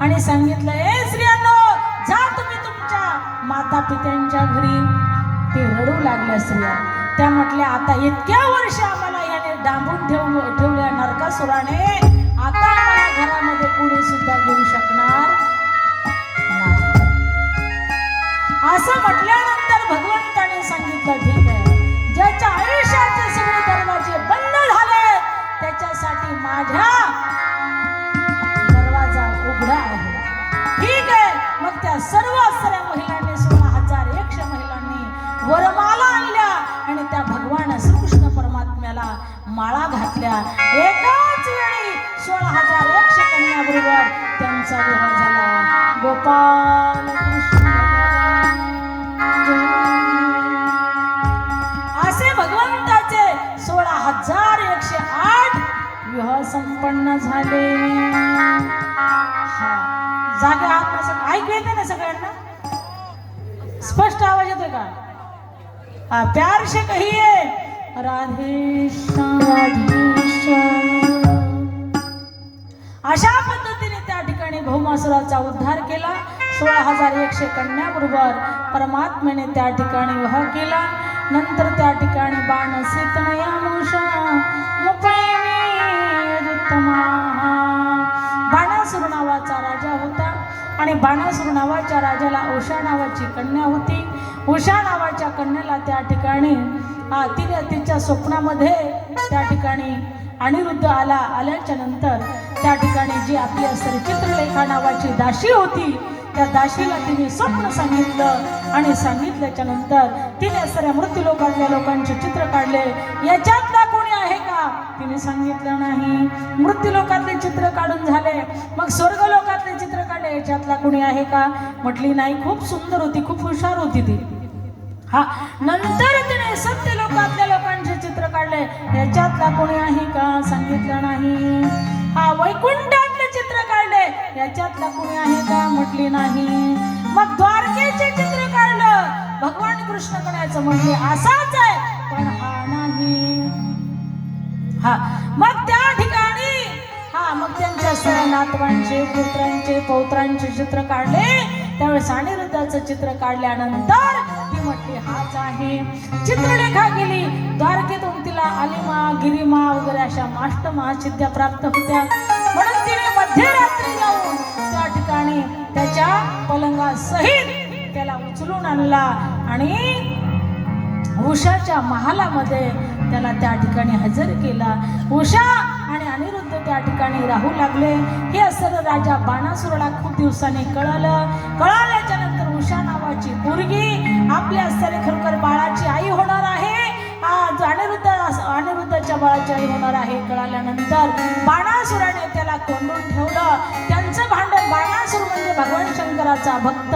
आणि सांगितलं ए स्त्रियांनो जा तुम्ही तुमच्या माता पित्यांच्या घरी. ते रडू लागल्या स्त्रिया. त्या म्हटल्या आता इतक्या वर्ष आम्हाला याने डांबून ठेवून ठेवल्या नरकासुराने आता आम्हाला घरामध्ये कुणी सुद्धा घेऊ शकणार नाही. असं म्हटल्यानंतर भगवंताने सांगितलं ठीक आहे. ज्याच्या आयुष्याचे सगळे दरवाजे बंद झाले त्याच्यासाठी माझ्या माळा घातल्या. एकाच वेळी सोळा हजार एकशे कन्याबरोबर त्यांचा विवाह झाला. गोपाल असे भगवंताचे सोळा हजार एकशे आठ विवाह संपन्न झाले. हा. जागे आहात ऐकू येते ना सगळ्यांना? स्पष्ट आवाज येतोय का? हा प्यार राधे अशा पद्धतीने त्या ठिकाणी भौमासुराचा उद्धार केला. सोळा हजार एकशे कन्याबरोबर परमात्मेने त्या ठिकाणी वह केला. नंतर त्या ठिकाणी बाण सीतनया मुषा नावाचा राजा होता आणि बाणासुर नावाच्या राजाला उषा नावाची कन्या होती. उषा नावाच्या कन्याला त्या ठिकाणी हा, तिने तिच्या स्वप्नामध्ये त्या ठिकाणी अनिरुद्ध आला आल्याच्यानंतर त्या ठिकाणी जी आपली असणारी चित्रलेखा नावाची दाशी होती त्या दाशीला तिने स्वप्न सांगितलं आणि सांगितल्याच्या नंतर तिने असणाऱ्या मृत्यूलोकातल्या लोकांचे चित्र काढले. याच्यातला कोणी आहे का? तिने सांगितलं नाही. मृत्यूलोकातले चित्र काढून झाले. मग स्वर्गलोकातले चित्र काढले. याच्यातला कोणी आहे का? म्हटली नाही खूप सुंदर होती खूप हुशार होती ती. हा नंतर तिने सत्य लोकातल्या लोकांचे चित्र काढले. याच्यातला कोणी आहे का सांगितलं नाही? हा वैकुंठातले चित्र काढले. याच्यातला कोणी आहे का म्हटली नाही? मग द्वारकेचे चित्र काढलं. भगवान कृष्ण करायचं म्हणजे असाच आहे पण हा नाही. हा मग त्या ठिकाणी हा मग त्यांच्या सर्व नातवांचे पुत्रांचे पौत्रांचे चित्र काढले. त्यावेळेस अनिरुद्धाचं चित्र काढल्यानंतर ती म्हटली हाच आहे. चित्रलेखा गेली. द्वारकेतून तिला अलिमा गिरिमा वगैरे अशा माष्ट महासिद्ध्या प्राप्त होत्या. म्हणून तिने मध्यरात्री जाऊन त्या ठिकाणी त्याच्या पलंगासहित त्याला उचलून आणला आणि उषाच्या महालामध्ये त्याला त्या ठिकाणी हजर केला. उषा आणि अनिरुद्ध त्या ठिकाणी राहू लागले. हे असर राजा बाणासुराला खूप दिवसांनी कळालं. कळाल्याच्या नंतर उषा नावाची पोरगी आपल्या असणारी खरोखर बाळाची आई होणार आहे. आज अनिरुद्ध अनिरुद्धच्या बाळाची आई होणार आहे. कळाल्यानंतर बाणासुराने त्याला कोंडून ठेवलं. त्यांचं भांडण बाणासुर म्हणजे भगवान शंकराचा भक्त.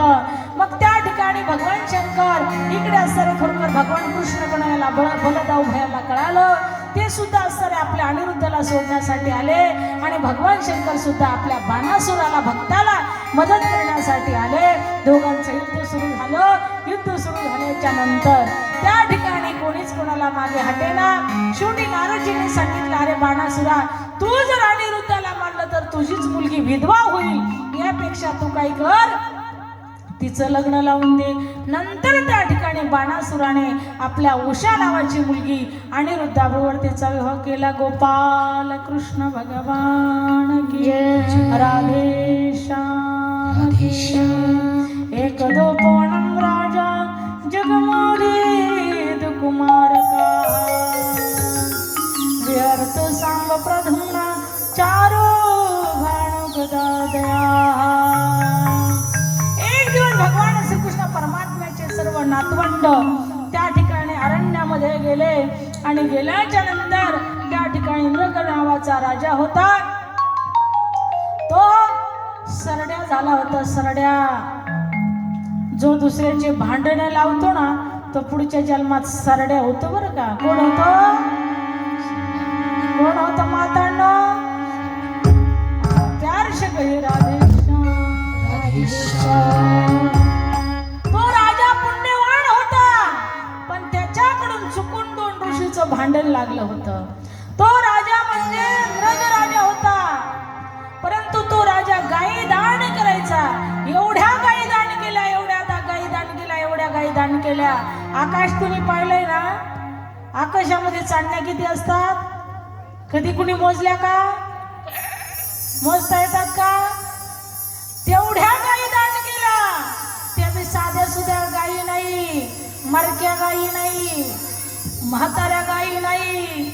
मग त्या ठिकाणी भगवान शंकर इकडे असणारे खरोखर भगवान कृष्ण कोणाला बळ बलदाऊ भयाला कळालं. ते सुद्धा असणारे आपल्या अनिरुद्धला सोडण्यासाठी आले आणि भगवान शंकर सुद्धा आपल्या बाणासुराला भक्ताला मदत करण्यासाठी आले. दोघांचं युद्ध सुरू झालं. युद्ध सुरू झाल्याच्यानंतर त्या ठिकाणी कोणीच कोणाला मागे हटेना. शेवटी नारदजीने सांगितलं अरे बाणासुरा तू जर अनिरुद्धाला मानलं तर तुझीच मुलगी विधवा होईल. यापेक्षा तू काही कर? तिचं लग्न लावून दे. नंतर त्या ठिकाणी बाणासुराने आपल्या उषा नावाची मुलगी आणि रुद्धाबरोबर तिचा विवाह केला. गोपाल कृष्ण भगवान की राधे आणि गेल्याच्यानंतर त्या ठिकाणी नृग नावाचा राजा होता. तो सरड्या झाला होता सरड्या. जो दुसऱ्याचे भांडण लावतो ना तो पुढच्या जन्मात सरड्या होतो बरं का. कोण होतो? कोण होतं मातांनो? प्यार से कही राधे भांडण लागलं होतं. तो राजा म्हणजे राजा होता. परंतु तो राजा गाई दान करायचा. एवढ्या गाई दान केल्या एवढ्या गाई दान केल्या एवढ्या गाई दान केल्या. आकाश तुम्ही पाहिलंय ना? आकाशामध्ये चांडण्या किती असतात? कधी कुणी मोजल्या का? मोजता येतात का? तेवढ्या गाई दान केल्या. त्या साध्या सुद्धा गाई नाही मरक्या गाई नाही. म्हाताऱ्या गायी नाही.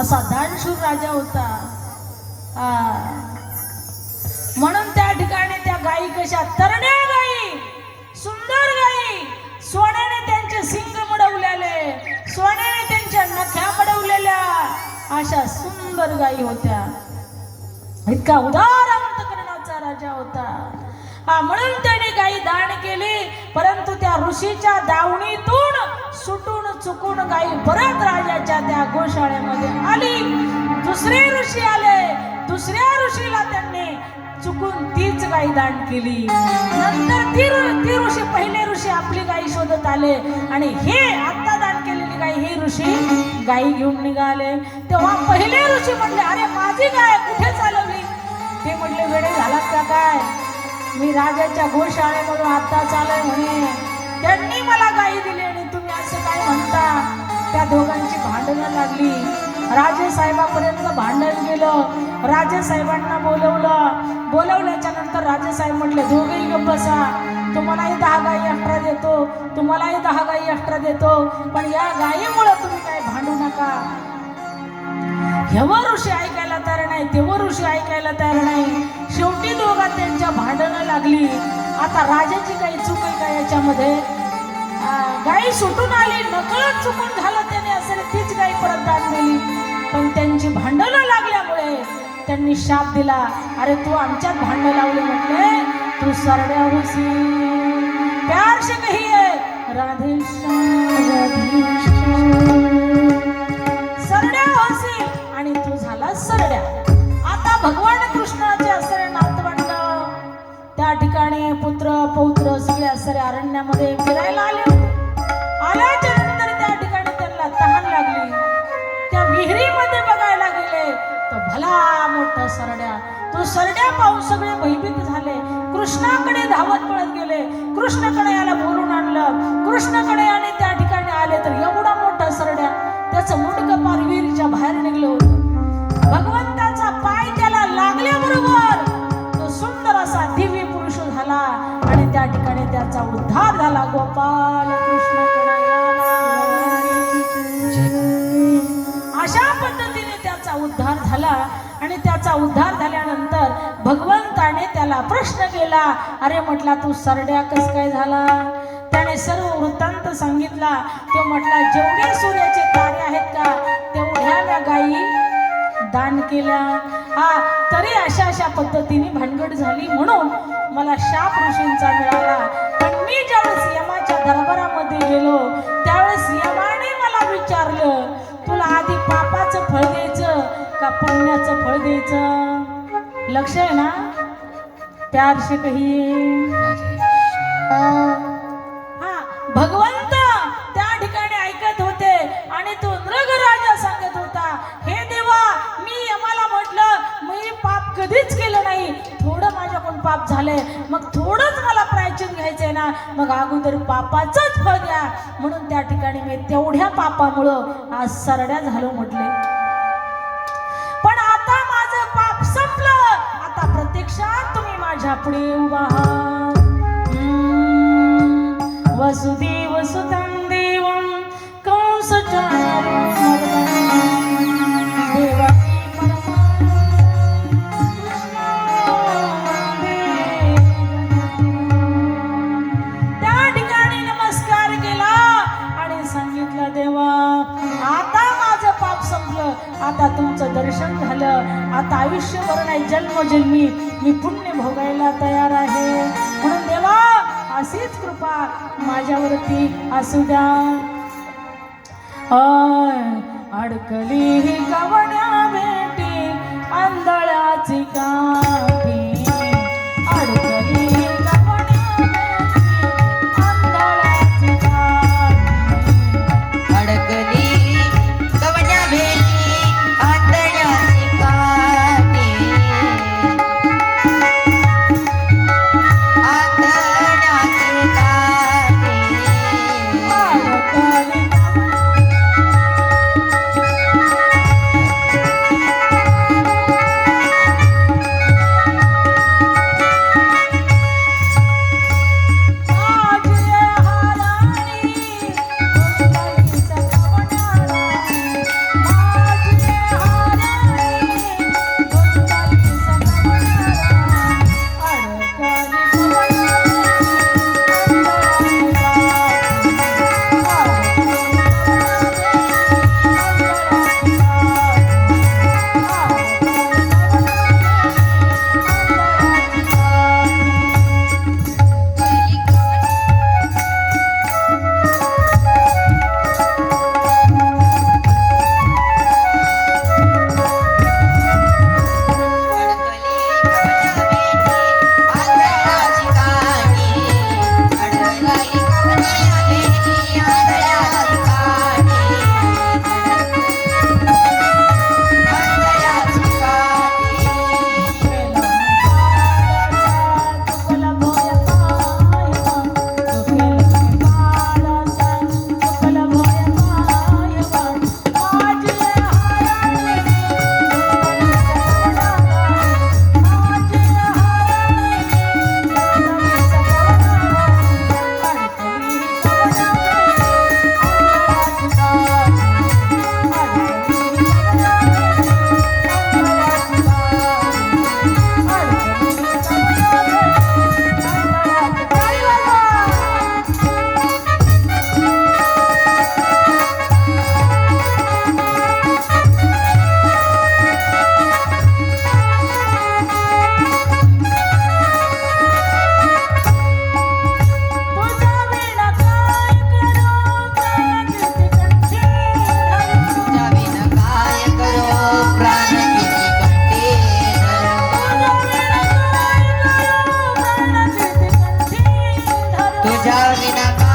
असा दानशूर राजा होता. म्हणून त्या ठिकाणी त्या गायी कशा तरण्या गायी सुंदर गायी सोन्याने त्यांचे सिंग मडवलेले सोन्याने त्यांच्या नख्या मडवलेल्या अशा सुंदर गायी होत्या. इतका उदार अंतकरणाचा राजा होता. म्हणून त्याने गायी दान केली. परंतु त्या ऋषीच्या दावणीतून सुटून चुकून गायी परत राजाच्या त्या गोशाळेमध्ये आली. दुसरे ऋषी आले. दुसऱ्या ऋषीला त्यांनी चुकून तीच गाई दान केली. नंतर ती ती ऋषी पहिले ऋषी आपली गायी शोधत आले. आणि हे आत्ता दान केलेली गाय ही ऋषी गाई घेऊन निघाले. तेव्हा पहिले ऋषी म्हणले अरे माझी गाय कुठे चालवली? ते म्हटले वेळे झालात का काय? मी राजाच्या गोशाळेमधून आता चालय म्हणे. त्यांनी मला गाई दिली आणि तुम्ही असं काय म्हणता? त्या दोघांची भांडणं लागली. राजे साहेबापर्यंत भांडण गेलं. राजे साहेबांना बोलवलं. बोलवल्याच्या नंतर राजे साहेब म्हटले दोघेही गप्प बसा. तुम्हालाही दहा गाई अठरा देतो. तुम्हालाही दहा गाई अठरा देतो. पण या गायीमुळं तुम्ही काय भांडू नका. ह्यव ऋषी ऐकायला तयार नाही तेव ऋषी ऐकायला तयार नाही. शेवटी दोघा त्यांच्या भांडणं लागली. आता राजाची काही चूक आहे का याच्यामध्ये? गाई सुटून आली नकळत चुकून झालं त्याने असेल तीच गाई परत दान दिली पण त्यांची भांडणं लागल्यामुळे त्यांनी शाप दिला. अरे तू आमच्यात भांडणं लावले म्हटले तू सरड्या होसी प्यार से कहिए राधे राधेश राधे पार बाहेर निघलो भगवंताचा पाय त्याला लागल्याबरोबर तो सुंदर असा दिव्य पुरुष झाला आणि त्या ठिकाणी त्याचा उद्धार झाला. गोपाल कृष्ण अशा पद्धतीने त्याचा उद्धार झाला आणि त्याचा उद्धार झाल्यानंतर भगवंताने त्याला प्रश्न केला अरे म्हटला तू सरड्या कस काय झाला? त्याने सर्व वृत्तांत सांगितला. तो म्हटला जेवढे सूर्याचे तारे आहेत का दान केल्या हा तरी अशा अशा पद्धतीने भानगड झाली म्हणून मला शाप ऋषींचा मिळाला. पण मी ज्यावेळेस यमाच्या दरबारामध्ये गेलो त्यावेळेस यमाने मला विचारलं तुला आधी पापाचं फळ द्यायचं का पुण्याचं फळ द्यायचं? लक्ष आहे ना? प्यार से कही पाप झालंय. मग थोडंच मला प्रायचित घ्यायचंय ना मग अगोदर पापाचंच फळ द्या म्हणून त्या ठिकाणी मी तेवढ्या पापामुळं आज सरड्या झालो म्हटले. पण आता माझं पाप संपलं. आता प्रत्यक्षात तुम्ही माझ्या पुढे उभा वसुदेव हम्म, वसुदेव कंस देवं Açúcar. Jaminata.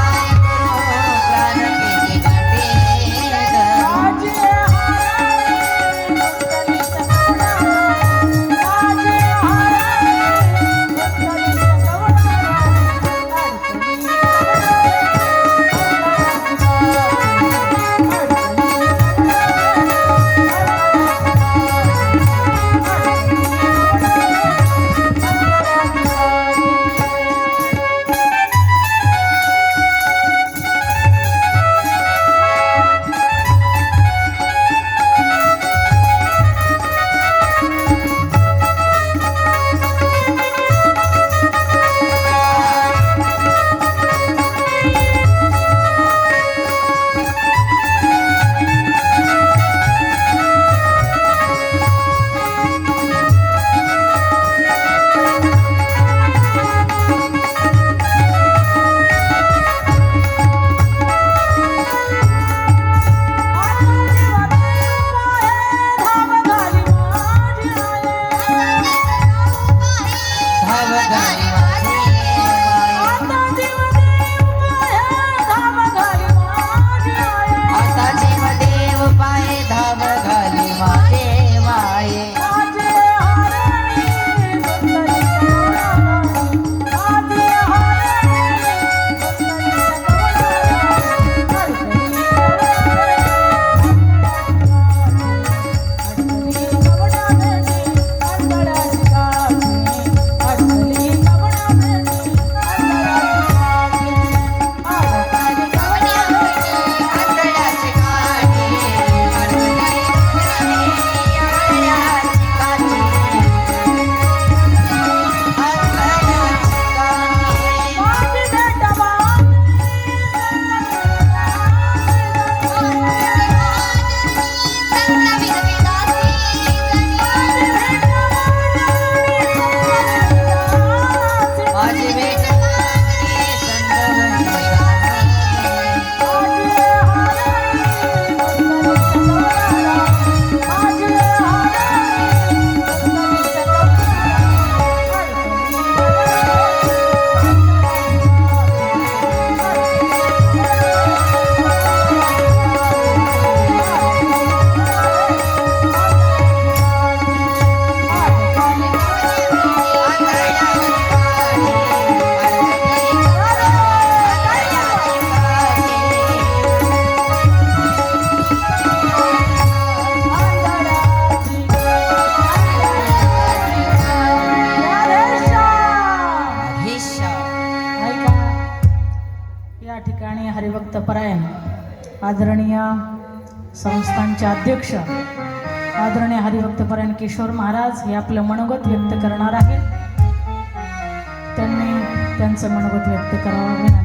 आदरणीय संस्थांचे अध्यक्ष आदरणीय हरिभक्तपरायण किशोर महाराज हे आपलं मनोगत व्यक्त करणार आहेत. त्यांनी त्यांचं मनोगत व्यक्त करावं.